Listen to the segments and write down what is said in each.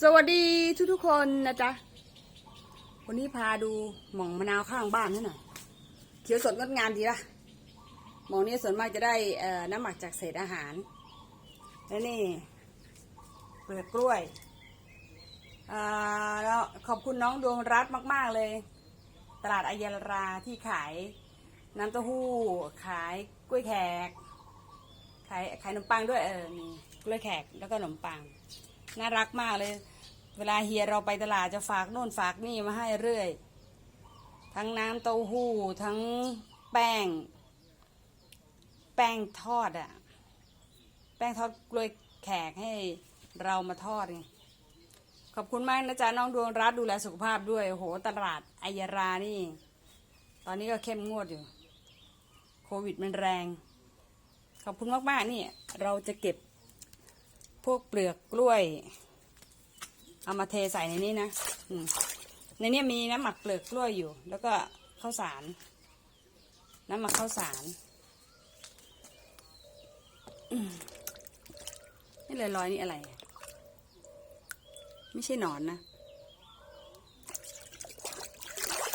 สวัสดีทุกทุกๆคนนะจ๊ะ วันนี้พาดูหม่องมะนาวข้างบ้านนี่หน่อยเขียวสดงดงามดีละหม่องนี้ส่วนมากจะได้น้ำหมักจากเศษอาหาร และนี่เปลือกกล้วยแล้วขอบคุณน้องดวงรัตน์มาก ๆ เลย ตลาดอายาราที่ขายน้ำเต้าหู้ ขายกล้วยแขก ขายขายขนมปังด้วยเออมีกล้วยแขกแล้วก็ขนมปัง น่ารักมากเลย เวลาเฮียเราไปตลาดจะฝากโน่นฝากนี่มาให้เรื่อย ทั้งน้ำเต้าหู้ทั้งแป้ง แป้งทอดอะแป้งทอดกล้วยแขกให้เรามาทอดไงขอบคุณมากนะจ๊ะน้องดวงรัตดูแลสุขภาพด้วยโหตลาดอายารานี่ ตอนนี้ก็เข้มงวดอยู่ โควิดมันแรง ขอบคุณมากๆนี่ เราจะเก็บ พวกเปลือกกล้วย เอามาเทใส่ในนี้นะในนี้มีน้ำหมักเปลือกกล้วยอยู่ แล้วก็ข้าวสาร น้ำหมักข้าวสารนี่ลอยๆนี่อะไร ไม่ใช่หนอนนะ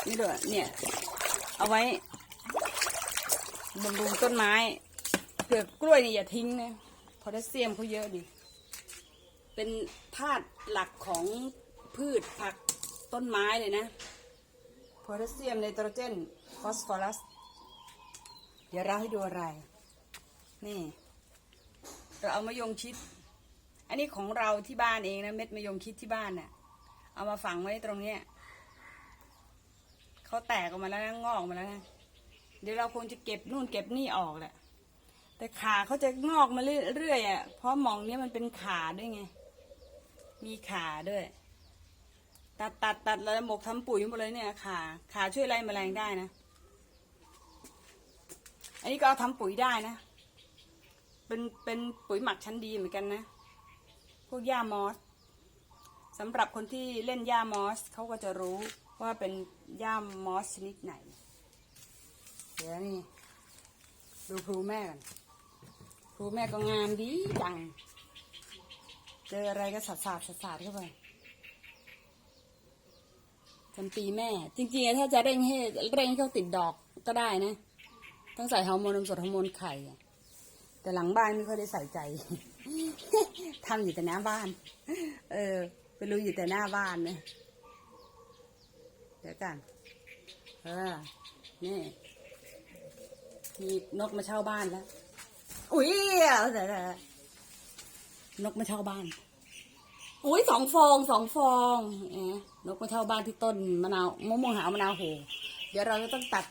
นี่ด้วยเนี่ย เอาไว้บำรุงต้นไม้เปลือกกล้วยนี่อย่าทิ้งนะโพแทสเซียมเขาเยอะดิ เป็นธาตุหลักของพืชผักต้นไม้เลยนะโพแทสเซียมไนโตรเจนฟอสฟอรัส เดี๋ยวเราให้ดูอะไร นี่ เราเอามะยงชิด อันนี้ของเราที่บ้านเองนะ เม็ดมะยงชิดที่บ้านน่ะ เอามาฝังไว้ตรงเนี้ยเขาแตกออกมาแล้วนะงอกออกมาแล้วนะเดี๋ยวเราคงจะเก็บนู่นเก็บนี่ออกแหละ แต่ขาเขาจะงอกมาเรื่อยๆอะเพราะหมองเนี้ยมันเป็นขาด้วยไง มีขาด้วย ตัดตัดตัดแล้วหมกทำปุ๋ยหมดเลยเนี่ยขาขาช่วยไล่แมลงได้นะ อันนี้ก็เอาทำปุ๋ยได้นะ เป็นเป็นปุ๋ยหมักชั้นดีเหมือนกันนะ พวกหญ้ามอสสำหรับคนที่เล่นหญ้ามอสเขาก็จะรู้ว่าเป็นหญ้ามอสชนิดไหน เดี๋ยวนี่ ดูครูแม่กันครูแม่ก็งามดีจัง เจออะไรก็สาดสาดสาดสาดเข้าไปจำปีแม่ จริงๆถ้าจะเร่งให้เร่งให้เขาติดดอกก็ได้นะ ต้องใส่ฮอร์โมนนมสดฮอร์โมนไข่แต่หลังบ้านไม่ค่อยได้ใส่ใจทำอยู่แต่หน้าบ้าน เออ ไปรู้อยู่แต่หน้าบ้านเนี่ยเดี๋ยวกัน เออ นี่มีนกมาเช่าบ้านแล้ว อุ้ยแต่ นกมาเช่าบ้านอุ้ยสองฟองสองฟองเอ๊นกมาเช่าบ้านที่ต้นมะนาวมะม่วงหาวมะนาวโหเดี๋ยวเราจะต้องตัด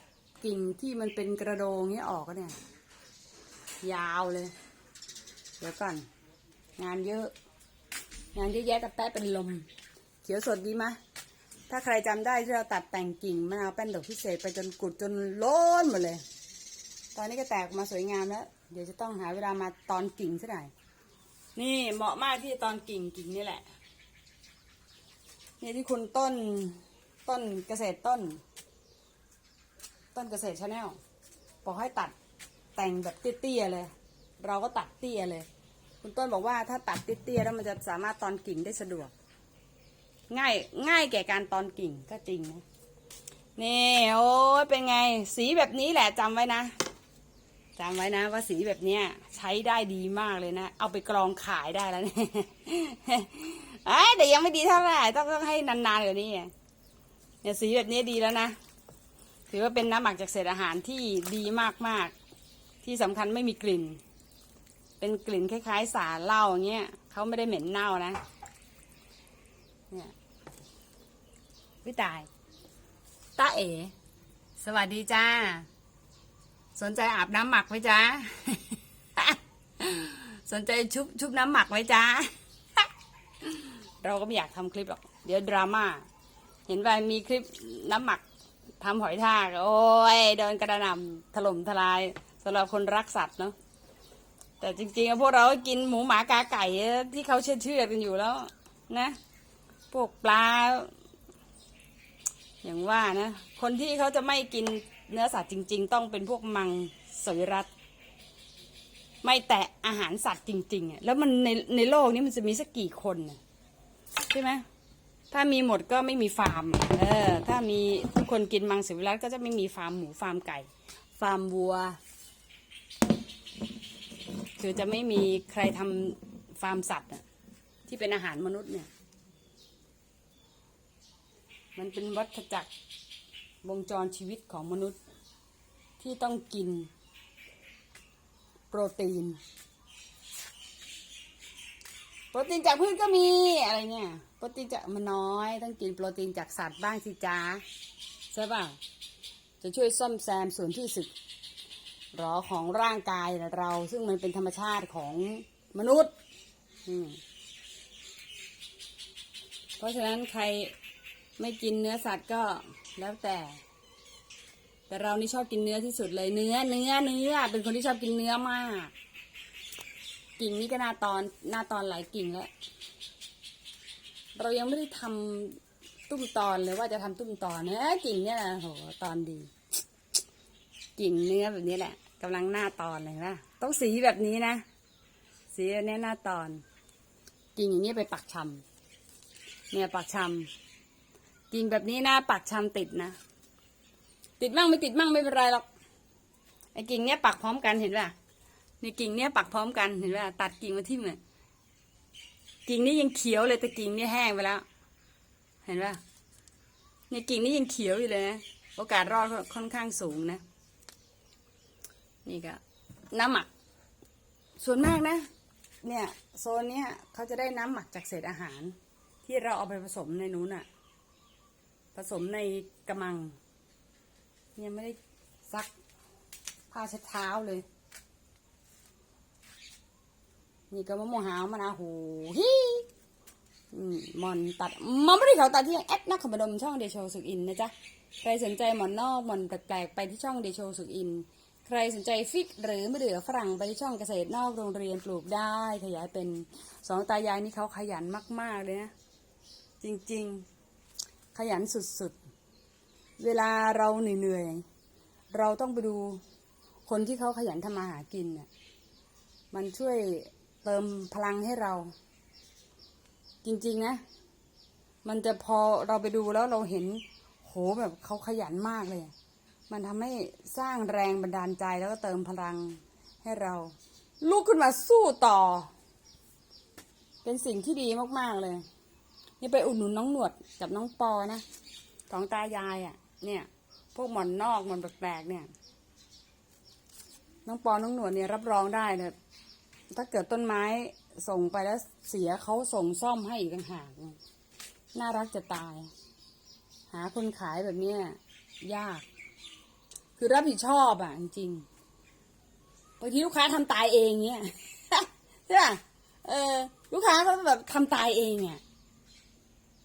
กิ่งที่มันเป็นกระโดงนี้ออกเนี่ย ยาวเลย เดี๋ยวก่อน งานเยอะ งานเยอะแยะแต่แป๊ะเป็นลม เขียวสดดีไหมะถ้าใครจำได้ที่เราตัดแต่งกิ่งมะนาวแป้นดอกพิเศษไปจนกุดจนล้นหมดเลย ตอนนี้ก็แตกออกมาสวยงามแล้ว เดี๋ยวจะต้องหาเวลามาตอนกิ่งซะหน่อย นี่เหมาะมากที่ตอนกิ่งกิ่งนี่แหละ นี่ที่คุณต้นต้นเกษตรต้น ต้นเกษตรชาแนลบอกให้ตัดแต่งแบบเตี้ยๆเลย เราก็ตัดเตี้ยเลย คุณต้นบอกว่าถ้าตัดเตี้ยๆแล้วมันจะสามารถตอนกิ่งได้สะดวก ง่ายง่ายแก่การตอนกิ่งก็จริงนะนี่โอ้ยเป็นไง สีแบบนี้แหละจำไว้นะ จำไว้นะว่าสีแบบเนี้ยใช้ได้ดีมากเลยนะ เอาไปกรองขายได้แล้วเนี่ยไอ้ยแต่ยังไม่ดีเท่าไหร่ต้องต้องให้นานๆกว่านี้เนี่ยสีแบบนี้ดีแล้วนะถือว่าเป็นน้ำหมักจากเศษอาหารที่ดีมากๆ ที่สำคัญไม่มีกลิ่น เป็นกลิ่นคล้าย ๆ สารเหล้าอย่างเงี้ยเขาไม่ได้เหม็นเน่านะเนี่ยวิตายตาเอ๋สวัสดีจ้า สนใจอาบน้ำหมักไหมจ้าสนใจชุบชุบน้ำหมักไหมจ้าเราก็ไม่อยากทำคลิปหรอก เดี๋ยวดราม่า เห็นว่ามีคลิปน้ำหมักทำหอยทาก โอ้ยโดนกระหน่ำถล่มทลายสำหรับคนรักสัตว์เนาะ แต่จริงๆพวกเรากินหมูหมากาไก่ที่เขาเชื่อเชื่อกันอยู่แล้ว นะ พวกปลา อย่างว่านะ คนที่เขาจะไม่กิน เนื้อสัตว์จริง ๆ ต้องเป็นพวกมังสวิรัตไม่แตะอาหารสัตว์จริงๆอะแล้วมันในในโลกนี้มันจะมีสักกี่คนใช่ไหมถ้ามีหมดก็ไม่มีฟาร์มเออถ้ามีทุกคนกินมังสวิรัตก็จะไม่มีฟาร์มหมูฟาร์มไก่ ฟาร์มวัว คือจะไม่มีใครทำฟาร์มสัตว์ที่เป็นอาหารมนุษย์เนี่ย มันเป็นวัฏจักร วงจรชีวิตของมนุษย์ที่ต้องกิน โปรตีน โปรตีนจากพืชก็มีอะไรเนี่ยโปรตีนจากมันน้อย ต้องกินโปรตีนจากสัตว์บ้างสิจ้าใช่ป่ะจะช่วยซ่อมแซมส่วนที่สึกหรอของร่างกายเรา ซึ่งมันเป็นธรรมชาติของมนุษย์เพราะฉะนั้นใครไม่กินเนื้อสัตว์ก็ แล้วแต่ แต่เรานี่ชอบกินเนื้อที่สุดเลยเนื้อ เนื้อเนื้อ เป็นคนที่ชอบกินเนื้อมาก กิ่งนี่ก็หน้าตอนหน้าตอนหลายกิ่งแล้วเรายังไม่ได้ทำตุ้มตอนเลยว่าจะทำตุ้มตอนเนะกิ่งเนี่ยนะโหตอนดี กิ่งเนื้อแบบนี้แหละกำลังหน้าตอนเลยนะต้องสีแบบนี้นะสีแบบนี้หน้าตอน กิ่งอย่างนี้ไปปักชำเนี่ยปักชำ กิ่งแบบนี้หน้าปักชำติดนะ ติดมั่งไม่ติดมั่งไม่เป็นไรหรอกไอ้กิ่งเนี้ยปักพร้อมกันเห็นป่ะในกิ่งเนี้ยปักพร้อมกันเห็นป่ะตัดกิ่งมาที่มเนี่ยกิ่งนี้ยังเขียวเลยแต่กิ่งนี้แห้งไปแล้ว เห็นป่ะในกิ่งนี้ยังเขียวอยู่เลยนะโอกาสรอดค่อนข้างสูงนะ นี่ก็น้ำหมัก ส่วนมากนะ เนี่ย โซนเนี้ยเขาจะได้น้ำหมักจากเศษอาหาร ที่เราเอาไปผสมในนู้นอะ ผสมในกระมัง ยังไม่ได้ซักผ้าเช็ดเท้าเลย นี่ก็มะม่วงหาวมะนาวโหฮิอืมหมอนตัดมันไม่ได้เขาตัดที่แอดนักขมดมช่องเดโชสุกอินนะจ๊ะ ใครสนใจหมอนนอกหมอนแปลกๆไปที่ช่องเดโชสุกอิน ใครสนใจฟิกหรือมะเดื่อฝรั่งไปที่ช่องเกษตรนอกโรงเรียนปลูกได้ ขยายเป็นสองตายายนี่เขาขยันมาก ๆ เลยนะ จริง ๆ ขยันสุดๆ เวลาเราเหนื่อยๆ เราต้องไปดูคนที่เขาขยันทำมาหากินเนี่ยมันช่วยเติมพลังให้เรา จริงๆนะ มันจะพอเราไปดูแล้วเราเห็นโหแบบเขาขยันมากเลย มันทำให้สร้างแรงบันดาลใจแล้วก็เติมพลังให้เรา ลุกขึ้นมาสู้ต่อ เป็นสิ่งที่ดีมากๆเลย นี่ไปอุดหนุนน้องหนวดกับน้องปอนะสองตายายอะ่ะ เนี่ย พวกหมอนนอกหมอนแปลกๆเนี่ย น้องปอน้องหนวดเนี่ยรับรองได้เลยถ้าเกิดต้นไม้ส่งไปแล้วเสียเขาส่งซ่อมให้อีกต่างหากน่ารักจะตาย หาคนขายแบบเนี้ยยาก คือรับผิดชอบอะ จริงๆบางทีลูกค้าทำตายเองเนี้ยใช่ป่ะเออ ลูกค้าเขาแบบทำตายเองอะ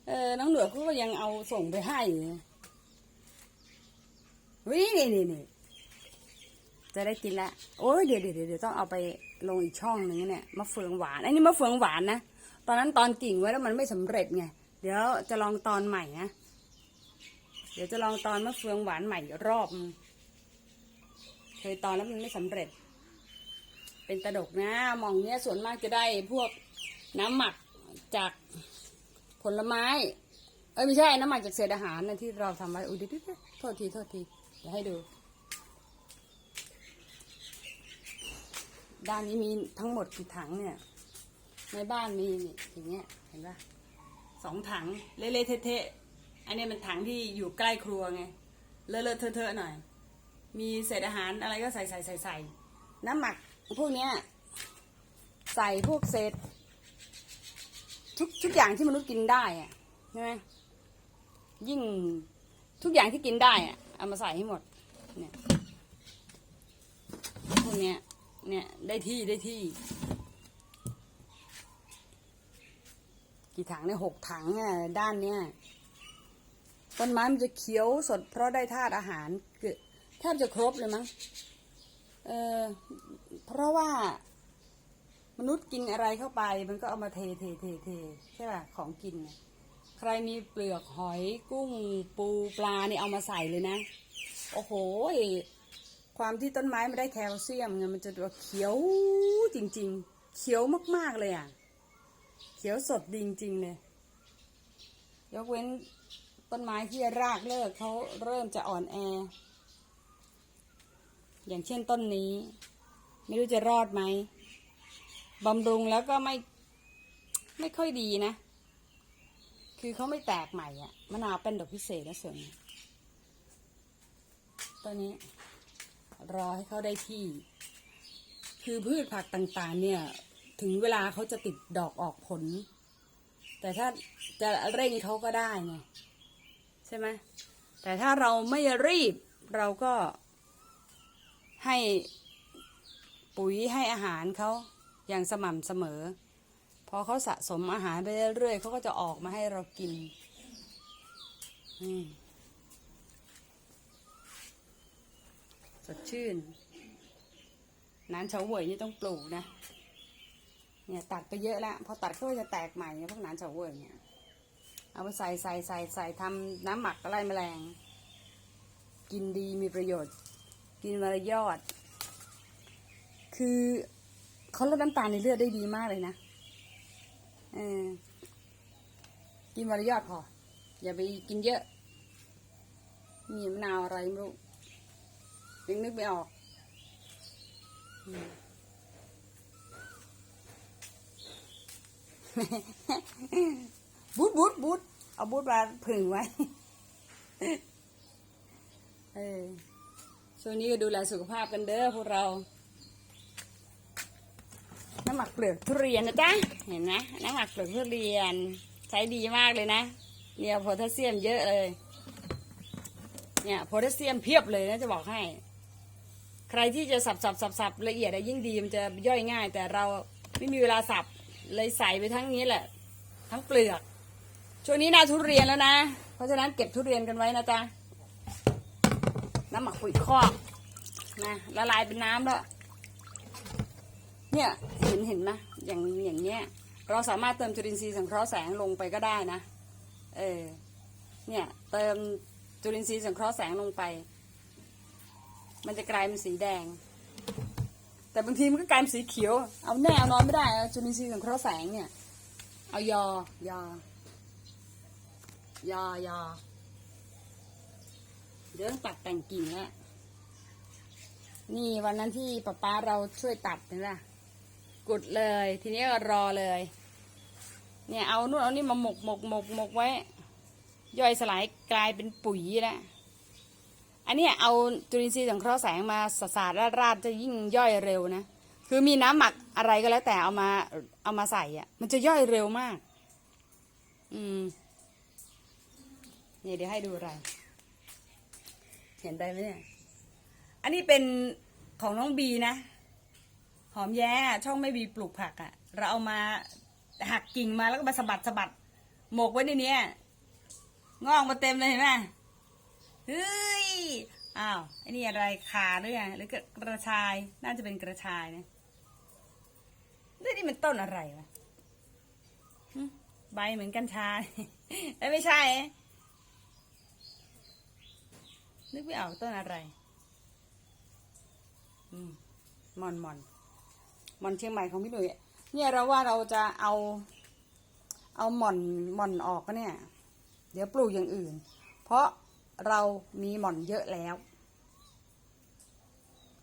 เออ น้องเหนือเขาก็ยังเอาส่งไปให้วินี่นี่นี่จะได้กินละโอ้ยเดี๋ยวเดี๋ยวเดี๋ยวต้องเอาไปลงอีกช่องหนึ่งเนี่ยมะเฟืองหวานอันนี้มะเฟืองหวานนะตอนนั้นตอนกิ่งไว้แล้วมันไม่สำเร็จไงเดี๋ยวจะลองตอนใหม่นะเดี๋ยวจะลองตอนมะเฟืองหวานใหม่อีกรอบเคยตอนแล้วมันไม่สำเร็จ เป็นตะดกนะมองเนี้ยส่วนมากจะได้พวกน้ำหมักจาก ผลไม้ เอ้ยไม่ใช่น้ำหมักจากเศษอาหารนะที่เราทำไว้อุ้ยดี๋ยวเดี๋ยวเดี๋ยวโทษทีโทษทีเดี๋ยวให้ดู ด้านนี้มีทั้งหมดกี่ถังเนี่ย ในบ้านมีนี่อย่างเงี้ยเห็นปะสองถังเละๆเทะๆอันนี้เป็นถังที่อยู่ใกล้ครัวไงเลอะๆเทอะๆหน่อย มีเศษอาหารอะไรก็ใส่ใส่ใส่ใส่น้ำหมักพวกเนี้ยใส่พวกเศษ ทุกทุกอย่างที่มนุษย์กินได้อะใช่ไหมยิ่งทุกอย่างที่กินได้อะเอามาใส่ให้หมด เนี่ยพวกเนี้ย เนี่ยได้ที่ได้ที่ กี่ถังเนี่ยหกถังอะด้านเนี้ยต้นไม้มันจะเขียวสดเพราะได้ธาตุอาหารเกือบแทบจะครบเลยมั้งเออเพราะว่า มนุษย์กินอะไรเข้าไป มันก็เอามาเทเทเทเทใช่ป่ะของกิน ใครมีเปลือกหอยกุ้งปูปลาเนี่ยเอามาใส่เลยนะ โอ้โห ความที่ต้นไม้มันได้แคลเซียมไงมันจะเขียวจริง ๆ เขียวมากๆเลยอะ เขียวสดดีจริงๆเลยยกเว้นต้นไม้ที่รากเลิกเขาเริ่มจะอ่อนแอ อย่างเช่นต้นนี้ ไม่รู้จะรอดไหม บำรุงแล้วก็ไม่ไม่ค่อยดีนะ คือเขาไม่แตกใหม่อะมะนาวเป็นดอกพิเศษนะส่วนตัวนี้ รอให้เขาได้ที่ คือพืชผักต่างๆ เนี่ย ถึงเวลาเขาจะติดดอกออกผล แต่ถ้าจะเร่งเขาก็ได้ไงใช่ไหมแต่ถ้าเราไม่รีบเราก็ให้ปุ๋ยให้อาหารเขา อย่างสม่ำเสมอ พอเขาสะสมอาหารไปเรื่อยๆเขาก็จะออกมาให้เรากินสดชื่น น้ำเฉาเหวยนี่ต้องปลูกนะ เนี่ยตัดไปเยอะแล้ว พอตัดก็จะแตกใหม่พวกน้ำเฉาเหวยเนี่ย เอาไปใส่ใส่ใส่ใส่ทำน้ำหมักอะไรแมลง กินดีมีประโยชน์ กินมารยอด คือ เขาลดน้ำตาลในเลือดได้ดีมากเลยนะเออกินมารยอดพอ อย่าไปกินเยอะ มีมะนาวอะไรไม่รู้ยังนึกไม่ออกบูดบูดบูดเอาบูดมาผึ่งไว้ เออช่วงนี้ก็ดูแลสุขภาพกันเด้อพวกเรา น้ำหมักเปลือกทุเรียนนะจ๊ะ เห็นไหมน้ำหมักเปลือกทุเรียน ใช้ดีมากเลยนะเนี่ยโพแทสเซียมเยอะเลย เนี่ยโพแทสเซียมเพียบเลยนะจะบอกให้ ใครที่จะสับสับสับสับละเอียดอะยิ่งดีมันจะย่อยง่าย แต่เราไม่มีเวลาสับเลยใส่ไปทั้งนี้แหละ ทั้งเปลือก ช่วงนี้หนาทุเรียนแล้วนะ เพราะฉะนั้นเก็บทุเรียนกันไว้นะจ๊ะน้ำหมักปุ๋ยคอกนะละลายเป็นน้ำแล้ว เนี่ยเห็นเห็นไหมอย่างอย่างเนี้ย เราสามารถเติมจุลินทรีย์สังเคราะห์แสงลงไปก็ได้นะ เออ เนี่ยเติมจุลินทรีย์สังเคราะห์แสงลงไป มันจะกลายเป็นสีแดง แต่บางทีมันก็กลายเป็นสีเขียว เอาแน่เอานอนไม่ได้จุลินทรีย์สังเคราะห์แสงเนี่ย เอายอยอยอยอเดี๋ยวต้องตัดแต่งกิ่งแล้วนี่วันนั้นที่ป้าป้าเราช่วยตัดนี่ละ กุดเลย ทีนี้ก็รอเลย เนี่ยเอานู่นเอานี่มาหมกหมกหมกหมกไว้ ย่อยสลายกลายเป็นปุ๋ยแล้วอันนี้เอาจุลินทรีย์สังเคราะห์แสงมาสาดราดจะยิ่งย่อยเร็วนะคือมีน้ำหมักอะไรก็แล้วแต่เอามาเอามาใส่อะ มันจะย่อยเร็วมาก อืมเนี่ยเดี๋ยวให้ดูอะไร เห็นได้ไหมเนี่ย อันนี้เป็นของน้องบีนะ หอมแย้ช่องไม่บีปลูกผักอะ่ะ เราเอามาหักกิ่งมาแล้วก็มาสะบัดสะบัดหมกไว้ในนี้งอกมาเต็มเลยเห็นไหมเฮ้ยอ้าวไอ้นี่อะไรขาด้วยอะหรือกระชายน่าจะเป็นกระชายนะเรื่นี้มันต้นอะไรวะใบเหมือนกัญชาไม่ใช่ นึกไม่ออกต้นอะไร อืมมอนมอน หมอนเชียงใหม่ของพี่หนุ่ยเนี่ยเราว่าเราจะเอาเอาหม่อนหม่อนออกก็เนี่ย เดี๋ยวปลูกอย่างอื่น เพราะเรามีหม่อนเยอะแล้ว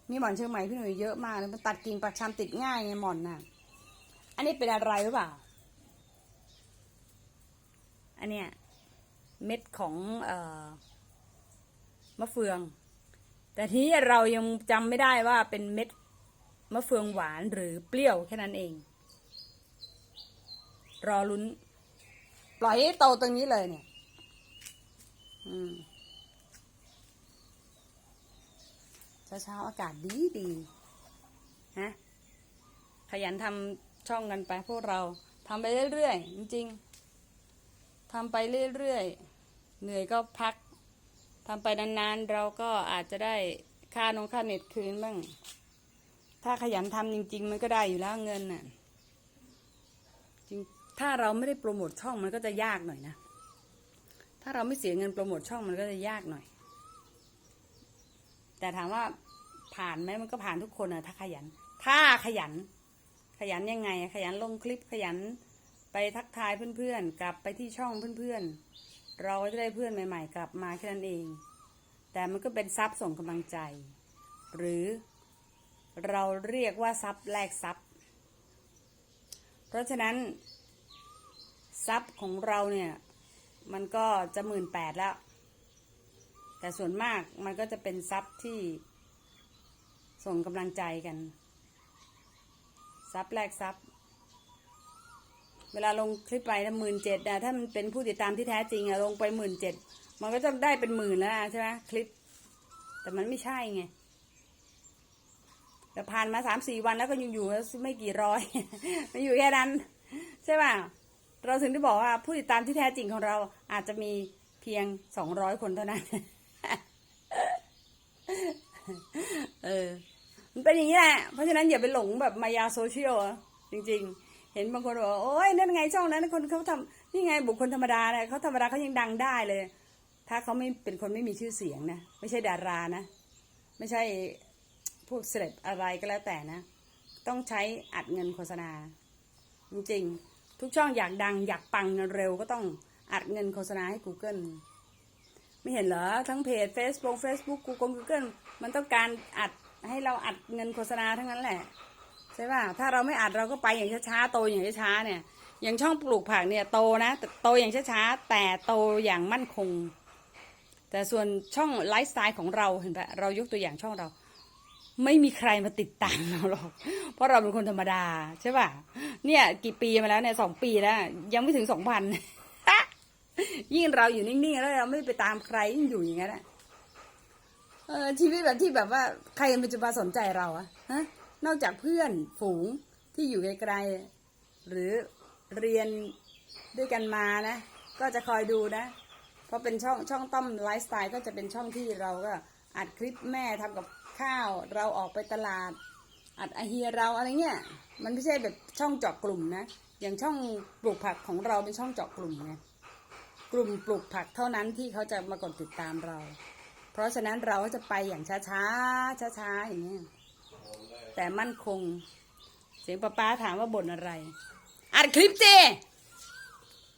มีหม่อนเชียงใหม่พี่หนุ่ยเยอะมากเลยมันตัดกิ่งปักชำติดง่ายไงหม่อนน่ะ อันนี้เป็นอะไรหรือเปล่า อันเนี้ยเม็ดของเอ่อมะเฟือง แต่ทีนี้เรายังจำไม่ได้ว่าเป็นเม็ด มะเฟืองหวานหรือเปรี้ยวแค่นั้นเอง รอลุ้น ปล่อยให้โตตรงนี้เลยเนี่ย อืมเช้าๆอากาศดีดีฮะขยันทำช่องกันไปพวกเราทำไปเรื่อยๆจริงๆทำไปเรื่อยๆ เหนื่อยก็พักทำไปนานๆ เราก็อาจจะได้ค่านงค่าเน็ตคืนบ้าง ถ้าขยันทำจริง ๆ มันก็ได้อยู่แล้วเงินน่ะจริงถ้าเราไม่ได้โปรโมทช่องมันก็จะยากหน่อยนะ ถ้าเราไม่เสียเงินโปรโมทช่องมันก็จะยากหน่อย แต่ถามว่าผ่านไหมมันก็ผ่านทุกคนนะถ้าขยัน ถ้าขยัน ขยันยังไง ขยันลงคลิปขยันไปทักทายเพื่อนๆ กลับไปที่ช่องเพื่อนๆ เราก็จะได้เพื่อนใหม่ ๆ กลับมาแค่นั้นเอง แต่มันก็เป็นทรัพย์ส่งกำลังใจ หรือ เราเรียกว่าทรัพย์แลกทรัพย์ เพราะฉะนั้น ทรัพย์ของเราเนี่ย มันก็จะหมื่นแปดแล้ว แต่ส่วนมากมันก็จะเป็นทรัพย์ที่ส่งกำลังใจกัน ทรัพย์แลกทรัพย์ เวลาลงคลิปไปถ้าหมื่นเจ็ดนะถ้ามันเป็นผู้ติดตามที่แท้จริงอะลงไปหมื่นเจ็ดมันก็ต้องได้เป็นหมื่นแล้วนะใช่ไหมคลิป แต่มันไม่ใช่ไง แต่ผ่านมาสามสี่วันแล้วก็ยังอยู่ไม่กี่ร้อยไม่อยู่แค่นั้น ใช่ป่ะเราถึงได้บอกว่าผู้ติดตามที่แท้จริงของเราอาจจะมีเพียงสองร้อยคนเท่านั้น เออ มันเป็นอย่างนี้แหละ เพราะฉะนั้นอย่าไปหลงแบบมายาโซเชียลจริง ๆ เห็นบางคนบอกโอ้ยนั่นไงช่องนั้นคนเขาทำนี่ไงบุคคลธรรมดาเนี่ยเขาธรรมดาเขายังดังได้เลย ถ้าเขาไม่เป็นคนไม่มีชื่อเสียงนะ ไม่ใช่ดารานะ ไม่ใช่ พวกเสเลบอะไรก็แล้วแต่นะ ต้องใช้อัดเงินโฆษณา จริงๆ ทุกช่องอยากดังอยากปังเร็วก็ต้องอัดเงินโฆษณาให้ Google ไม่เห็นเหรอ ทั้งเพจ Facebook Facebook Google Google มันต้องการอัดให้เราอัดเงินโฆษณาทั้งนั้นแหละใช่ป่ะถ้าเราไม่อัดเราก็ไปอย่างช้าๆโตอย่างช้าๆเนี่ยอย่างช่องปลูกผักเนี่ยโตนะแต่โตอย่างช้าๆแต่โตอย่างมั่นคง แต่ส่วนช่องไลฟ์สไตล์ของเราเห็นปะเรายกตัวอย่างช่องเรา ไม่มีใครมาติดตามเราหรอก เพราะเราเป็นคนธรรมดาใช่ป่ะ เนี่ย กี่ปีมาแล้วเนี่ยสองปีแล้ว ยังไม่ถึงสองพันยิ่งเราอยู่นิ่งๆแล้วเราไม่ไปตามใครยิ่งอยู่อย่างนั้นเออชีวิตแบบที่แบบว่าใครมันจะมาสนใจเราอะฮะ นอกจากเพื่อนฝูงที่อยู่ไกลๆหรือเรียนด้วยกันมานะ ก็จะคอยดูนะ เพราะเป็นช่องช่องต้อมไลฟ์สไตล์ก็จะเป็นช่องที่เราก็อัดคลิปแม่ทำกับ ข้าว เราออกไปตลาด อัดไอเฮียเราอะไรเงี้ย มันไม่ใช่แบบช่องเจาะกลุ่มนะ อย่างช่องปลูกผักของเราเป็นช่องเจาะกลุ่มไง กลุ่มปลูกผักเท่านั้นที่เขาจะมากดติดตามเรา เพราะฉะนั้นเราก็จะไปอย่างช้าๆ ช้าๆ อย่างเงี้ยแต่มั่นคง เสียงป้าป้าถามว่าบ่นอะไร อัดคลิปเจ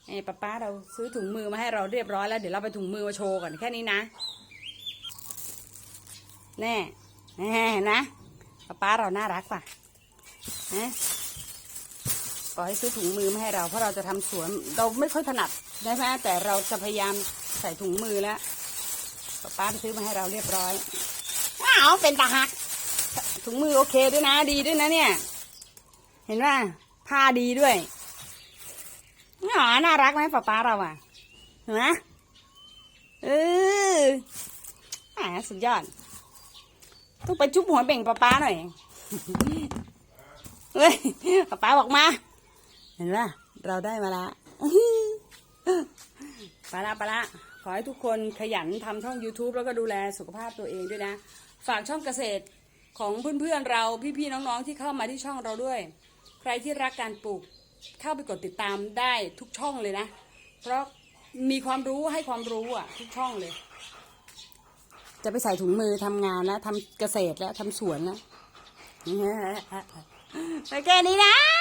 ไอ้ป้าป้าเราซื้อถุงมือมาให้เราเรียบร้อยแล้ว เดี๋ยวเราไปถุงมือมาโชว์ก่อนแค่นี้นะ แน่ แน่นะป้าป้าเราน่ารักป่ะฮะขอให้ซื้อถุงมือมาให้เราเพราะเราจะทำสวนเราไม่ค่อยถนัดได้ไหมแต่เราจะพยายามใส่ถุงมือแล้วป้าป้าซื้อมาให้เราเรียบร้อยว้าวเป็นตาหัก ถุงมือโอเคด้วยนะดีด้วยนะเนี่ย เห็นว่าผ้าดีด้วยอ๋อน่ารักไหมป้าป้าเราอะเห็นไหมเออสุดยอด ต้องไปจุ๊บหัวเบ่งป้าป้าหน่อยเฮ้ยป้าป้าบอกมา เห็นว่าเราได้มาละปละไปละขอให้ทุกคนขยันทำช่อง YouTube แล้วก็ดูแลสุขภาพตัวเองด้วยนะ ฝากช่องเกษตรของเพื่อนๆเราพี่ๆน้องๆที่เข้ามาที่ช่องเราด้วย ใครที่รักการปลูกเข้าไปกดติดตามได้ทุกช่องเลยนะ เพราะมีความรู้ให้ความรู้อะทุกช่องเลย จะไปใส่ถุงมือทำงานแล้วทำเกษตรแล้วทำสวนแล้วไปแค่นี้นะ